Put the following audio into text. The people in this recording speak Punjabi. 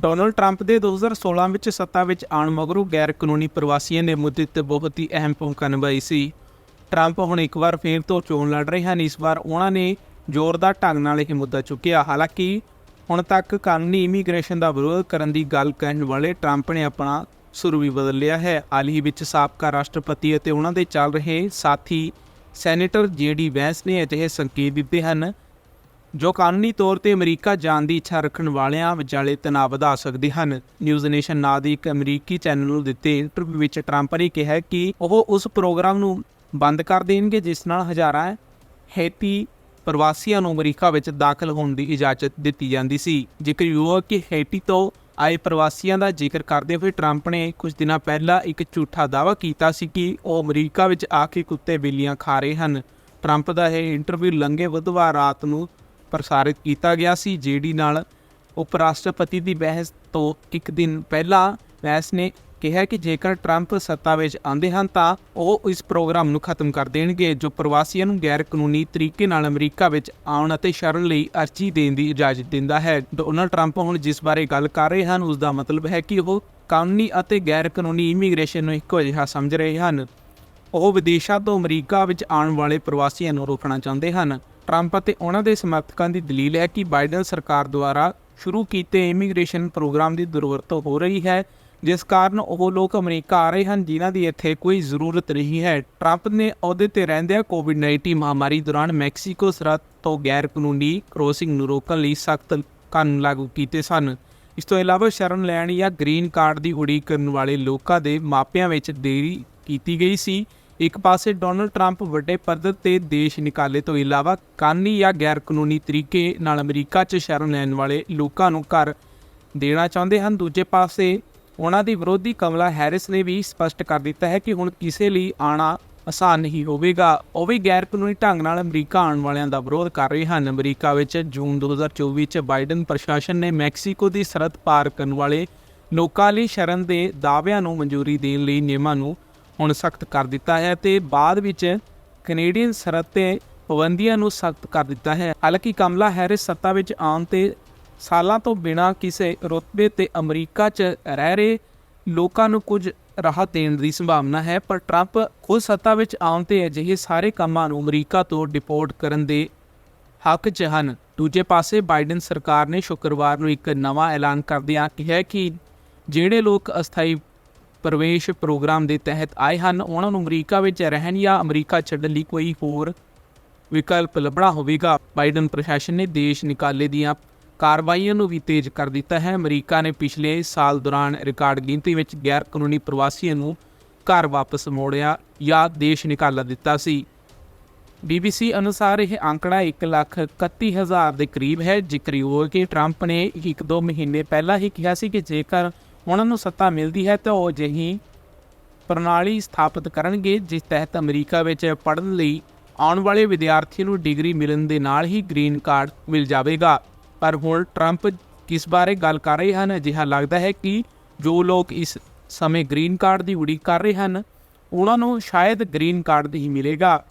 ਡੋਨਲਡ ਟਰੰਪ ਦੇ 2016 ਵਿੱਚ ਸੱਤਾ ਵਿੱਚ ਆਉਣ ਮਗਰੋਂ ਗੈਰ ਕਾਨੂੰਨੀ ਪ੍ਰਵਾਸੀਆਂ ਦੇ ਮੁੱਦੇ ਤੇ ਬਹੁਤ ਹੀ ਅਹਿਮ ਭੂਮਿਕਾ ਨਿਭਾਈ ਸੀ। ਟਰੰਪ ਹੁਣ ਇੱਕ ਵਾਰ ਫੇਰ ਤੋਂ ਚੋਣ ਲੜ ਰਹੇ ਹਨ। ਇਸ ਵਾਰ ਉਹਨਾਂ ਨੇ ਜ਼ੋਰਦਾਰ ਢੰਗ ਨਾਲ ਇਹ ਮੁੱਦਾ ਚੁੱਕਿਆ। ਹਾਲਾਂਕਿ ਹੁਣ ਤੱਕ ਕਾਨੂੰਨੀ ਇਮੀਗ੍ਰੇਸ਼ਨ ਦਾ ਵਿਰੋਧ ਕਰਨ ਦੀ ਗੱਲ ਕਹਿਣ ਵਾਲੇ ਟਰੰਪ ਨੇ ਆਪਣਾ ਸੁਰ ਵੀ ਬਦਲ ਲਿਆ ਹੈ। ਹਾਲ ਹੀ ਵਿੱਚ ਸਾਬਕਾ ਰਾਸ਼ਟਰਪਤੀ ਅਤੇ ਉਹਨਾਂ ਦੇ ਚੱਲ ਰਹੇ ਸਾਥੀ ਸੈਨੇਟਰ ਜੇਡੀ ਵੈਂਸ ਨੇ ਅਜਿਹੇ ਸੰਕੇਤ ਦਿੱਤੇ ਹਨ ਜੋ ਕਾਨੂੰਨੀ ਤੌਰ ਤੇ ਅਮਰੀਕਾ ਜਾਣ ਦੀ ਇੱਛਾ ਰੱਖਣ ਵਾਲਿਆਂ ਵਿਚਾਲੇ ਤਣਾਅ ਵਧਾ ਸਕਦੇ ਹਨ। ਨਿਊਜ਼ ਨੇਸ਼ਨ ਨਾਂ ਦੀ ਇੱਕ ਅਮਰੀਕੀ ਚੈਨਲ ਨੂੰ ਦਿੱਤੇ ਇੰਟਰਵਿਊ ਵਿੱਚ ਟਰੰਪ ਨੇ ਕਿਹਾ ਕਿ ਉਹ ਉਸ ਪ੍ਰੋਗਰਾਮ ਨੂੰ ਬੰਦ ਕਰ ਦੇਣਗੇ, ਜਿਸ ਨਾਲ ਹਜ਼ਾਰਾਂ ਹੈਤੀ ਪ੍ਰਵਾਸੀਆਂ ਨੂੰ ਅਮਰੀਕਾ ਵਿੱਚ ਦਾਖਲ ਹੋਣ ਦੀ ਇਜਾਜ਼ਤ ਦਿੱਤੀ ਜਾਂਦੀ ਸੀ। ਜੇਕਰ ਹੈ ਕਿ ਹੈਤੀ ਤੋਂ ਆਏ ਪ੍ਰਵਾਸੀਆਂ ਦਾ ਜ਼ਿਕਰ ਕਰਦੇ ਹੋਏ ਟਰੰਪ ਨੇ ਕੁਝ ਦਿਨਾਂ ਪਹਿਲਾਂ ਇੱਕ ਝੂਠਾ ਦਾਅਵਾ ਕੀਤਾ ਸੀ ਕਿ ਉਹ ਅਮਰੀਕਾ ਵਿੱਚ ਆ ਕੇ ਕੁੱਤੇ ਬਿੱਲੀਆਂ ਖਾ ਰਹੇ ਹਨ। ਟਰੰਪ ਦਾ ਇਹ ਇੰਟਰਵਿਊ ਲੰਘੇ ਬੁੱਧਵਾਰ ਰਾਤ ਨੂੰ ਪ੍ਰਸਾਰਿਤ ਕੀਤਾ ਗਿਆ ਸੀ, ਜੇਡੀ ਨਾਲ ਉਪ ਰਾਸ਼ਟਰਪਤੀ ਦੀ ਬਹਿਸ ਤੋਂ ਇੱਕ ਦਿਨ ਪਹਿਲਾਂ ਵੈਸ ਨੇ ਕਿਹਾ ਕਿ ਜੇਕਰ ਟਰੰਪ ਸੱਤਾ ਵਿੱਚ ਆਉਂਦੇ ਹਨ ਤਾਂ ਉਹ ਇਸ ਪ੍ਰੋਗਰਾਮ ਨੂੰ ਖਤਮ ਕਰ ਦੇਣਗੇ, ਜੋ ਪ੍ਰਵਾਸੀਆਂ ਨੂੰ ਗੈਰ ਕਾਨੂੰਨੀ ਤਰੀਕੇ ਨਾਲ ਅਮਰੀਕਾ ਵਿੱਚ ਆਉਣ ਅਤੇ ਸ਼ਰਨ ਲਈ ਅਰਜ਼ੀ ਦੇਣ ਦੀ ਇਜਾਜ਼ਤ ਦਿੰਦਾ ਹੈ। ਡੋਨਲਡ ਟਰੰਪ ਹੁਣ ਜਿਸ ਬਾਰੇ ਗੱਲ ਕਰ ਰਹੇ ਹਨ ਉਸ ਦਾ ਮਤਲਬ ਹੈ ਕਿ ਉਹ ਕਾਨੂੰਨੀ ਅਤੇ ਗੈਰ ਕਾਨੂੰਨੀ ਇਮੀਗ੍ਰੇਸ਼ਨ ਨੂੰ ਇੱਕੋ ਜਿਹਾ ਸਮਝ ਰਹੇ ਹਨ। ਉਹ ਵਿਦੇਸ਼ਾਂ ਤੋਂ ਅਮਰੀਕਾ ਵਿੱਚ ਆਉਣ ਵਾਲੇ ਪ੍ਰਵਾਸੀਆਂ ਨੂੰ ਰੋਕਣਾ ਚਾਹੁੰਦੇ ਹਨ। ਟਰੰਪ ਅਤੇ ਉਹਨਾਂ ਦੇ ਸਮਰਥਕਾਂ ਦੀ ਦਲੀਲ ਹੈ ਕਿ ਬਾਈਡਨ ਸਰਕਾਰ ਦੁਆਰਾ ਸ਼ੁਰੂ ਕੀਤੇ ਇਮੀਗ੍ਰੇਸ਼ਨ ਪ੍ਰੋਗਰਾਮ ਦੀ ਦੁਰਵਰਤੋਂ ਹੋ ਰਹੀ ਹੈ, ਜਿਸ ਕਾਰਨ ਉਹ ਲੋਕ ਅਮਰੀਕਾ ਆ ਰਹੇ ਹਨ ਜਿਨ੍ਹਾਂ ਦੀ ਇੱਥੇ ਕੋਈ ਜ਼ਰੂਰਤ ਨਹੀਂ ਹੈ। ਟਰੰਪ ਨੇ ਅਹੁਦੇ ਤੇ ਰਹਿੰਦਿਆਂ ਕੋਵਿਡ-19 ਮਹਾਮਾਰੀ ਦੌਰਾਨ ਮੈਕਸੀਕੋ ਸਰਹੱਦ ਤੋਂ ਗੈਰ ਕਾਨੂੰਨੀ ਕ੍ਰੋਸਿੰਗ ਨੂੰ ਰੋਕਣ ਲਈ ਸਖਤ ਕਾਨੂੰਨ ਲਾਗੂ ਕੀਤੇ ਸਨ। ਇਸ ਤੋਂ ਇਲਾਵਾ ਸ਼ਰਨ ਲੈਣ ਜਾਂ ਗ੍ਰੀਨ ਕਾਰਡ ਦੀ ਉਡੀਕ ਕਰਨ ਵਾਲੇ ਲੋਕਾਂ ਦੇ ਮਾਪਿਆਂ ਵਿੱਚ ਦੇਰੀ ਕੀਤੀ ਗਈ ਸੀ। ਇੱਕ ਪਾਸੇ ਡੋਨਲਡ ਟਰੰਪ ਵੱਡੇ ਪੱਧਰ ਤੇ ਦੇਸ਼ ਨਿਕਾਲੇ ਤੋਂ ਇਲਾਵਾ ਕਾਨੂੰਨੀ ਜਾਂ ਗੈਰ ਕਾਨੂੰਨੀ ਤਰੀਕੇ ਨਾਲ ਅਮਰੀਕਾ 'ਚ ਸ਼ਰਨ ਲੈਣ ਵਾਲੇ ਲੋਕਾਂ ਨੂੰ ਘਰ ਦੇਣਾ ਚਾਹੁੰਦੇ ਹਨ। ਦੂਜੇ ਪਾਸੇ ਉਹਨਾਂ ਦੀ ਵਿਰੋਧੀ ਕਮਲਾ ਹੈਰਿਸ ਨੇ ਵੀ ਸਪਸ਼ਟ ਕਰ ਦਿੱਤਾ ਹੈ ਕਿ ਹੁਣ ਕਿਸੇ ਲਈ ਆਣਾ ਆਸਾਨ ਨਹੀਂ ਹੋਵੇਗਾ। ਉਹ ਵੀ ਗੈਰ ਕਾਨੂੰਨੀ ਢੰਗ ਨਾਲ ਅਮਰੀਕਾ ਆਉਣ ਵਾਲਿਆਂ ਦਾ ਵਿਰੋਧ ਕਰ ਰਹੇ ਹਨ। ਅਮਰੀਕਾ ਵਿੱਚ ਜੂਨ 2024 ਚ ਬਾਈਡਨ ਪ੍ਰਸ਼ਾਸਨ ਨੇ ਮੈਕਸੀਕੋ ਦੀ ਸਰਹੱਦ ਪਾਰ ਕਰਨ ਵਾਲੇ ਲੋਕਾਂ ਲਈ ਸ਼ਰਨ ਦੇ ਦਾਅਵਿਆਂ ਨੂੰ ਮਨਜ਼ੂਰੀ ਦੇਣ ਲਈ ਨਿਯਮਾਂ ਨੂੰ ਹੁਣ ਸਖਤ ਕਰ ਦਿੱਤਾ ਹੈ ਤੇ ਬਾਅਦ ਵਿੱਚ ਕੈਨੇਡੀਅਨ ਸਰਹੱਦ ਤੇ ਪਾਬੰਦੀਆਂ ਨੂੰ ਸਖਤ ਕਰ ਦਿੱਤਾ ਹੈ। ਹਾਲਾਂਕਿ ਕਮਲਾ ਹੈਰਿਸ ਸੱਤਾ ਵਿੱਚ ਆਉਣ ਤੇ ਸਾਲਾਂ ਤੋਂ ਬਿਨਾਂ ਕਿਸੇ ਰੁਤਬੇ ਤੇ ਅਮਰੀਕਾ 'ਚ ਰਹਿ ਰਹੇ ਲੋਕਾਂ ਨੂੰ ਕੁਝ ਰਾਹਤ ਦੇਣ ਦੀ ਸੰਭਾਵਨਾ ਹੈ, ਪਰ ਟਰੰਪ ਖੁਦ ਸੱਤਾ ਵਿੱਚ ਆਉਣ ਤੇ ਅਜਿਹੇ ਸਾਰੇ ਕੰਮਾਂ ਨੂੰ ਅਮਰੀਕਾ ਤੋਂ ਡਿਪੋਰਟ ਕਰਨ ਦੇ ਹੱਕ 'ਚ ਹਨ। ਦੂਜੇ ਪਾਸੇ ਬਾਈਡਨ ਸਰਕਾਰ ਨੇ ਸ਼ੁੱਕਰਵਾਰ ਨੂੰ ਇੱਕ ਨਵਾਂ ਐਲਾਨ ਕਰਦਿਆਂ ਕਿਹਾ ਕਿ ਜਿਹੜੇ ਲੋਕ ਅਸਥਾਈ ਪ੍ਰਵੇਸ਼ ਪ੍ਰੋਗਰਾਮ ਦੇ ਤਹਿਤ ਆਏ ਹਨ। ਉਹਨਾਂ ਨੂੰ ਅਮਰੀਕਾ ਵਿੱਚ ਰਹਿਣ ਜਾਂ ਅਮਰੀਕਾ ਛੱਡਣ ਲਈ ਕੋਈ ਹੋਰ ਵਿਕਲਪ ਲੱਭਣਾ ਹੋਵੇਗਾ। ਬਾਈਡਨ ਪ੍ਰਸ਼ਾਸਨ ਨੇ ਦੇਸ਼ ਨਿਕਾਲੇ ਦੀਆਂ ਕਾਰਵਾਈਆਂ ਨੂੰ ਵੀ ਤੇਜ਼ ਕਰ ਦਿੱਤਾ ਹੈ। ਅਮਰੀਕਾ ਨੇ ਪਿਛਲੇ ਸਾਲ ਦੌਰਾਨ ਰਿਕਾਰਡ ਗਿਣਤੀ ਵਿੱਚ ਗੈਰ ਕਾਨੂੰਨੀ ਪ੍ਰਵਾਸੀਆਂ ਨੂੰ ਘਰ ਵਾਪਸ ਮੋੜਿਆ ਜਾਂ ਦੇਸ਼ ਨਿਕਾਲਾ ਦਿੱਤਾ ਸੀ। BBC ਅਨੁਸਾਰ ਇਹ ਅੰਕੜਾ 131000 ਦੇ ਕਰੀਬ ਹੈ। ਜ਼ਿਕਰਯੋਗ ਹੋ ਕਿ ਟਰੰਪ ਨੇ ਇੱਕ ਦੋ ਮਹੀਨੇ ਪਹਿਲਾਂ ਹੀ ਕਿਹਾ ਸੀ ਕਿ ਜੇਕਰ ਉਹਨਾਂ ਨੂੰ ਸੱਤਾ ਮਿਲਦੀ ਹੈ ਤਾਂ ਉਹ ਅਜਿਹੀ ਪ੍ਰਣਾਲੀ ਸਥਾਪਿਤ ਕਰਨਗੇ, ਜਿਸ ਤਹਿਤ ਅਮਰੀਕਾ ਵਿੱਚ ਪੜ੍ਹਨ ਲਈ ਆਉਣ ਵਾਲੇ ਵਿਦਿਆਰਥੀ ਨੂੰ ਡਿਗਰੀ ਮਿਲਣ ਦੇ ਨਾਲ ਹੀ ਗ੍ਰੀਨ ਕਾਰਡ ਮਿਲ ਜਾਵੇਗਾ। ਪਰ ਹੁਣ ਟਰੰਪ ਕਿਸ ਬਾਰੇ ਗੱਲ ਕਰ ਰਹੇ ਹਨ? ਅਜਿਹਾ ਲੱਗਦਾ ਹੈ ਕਿ ਜੋ ਲੋਕ ਇਸ ਸਮੇਂ ਗ੍ਰੀਨ ਕਾਰਡ ਦੀ ਉਡੀਕ ਕਰ ਰਹੇ ਹਨ, ਉਹਨਾਂ ਨੂੰ ਸ਼ਾਇਦ ਗ੍ਰੀਨ ਕਾਰਡ ਹੀ ਮਿਲੇਗਾ।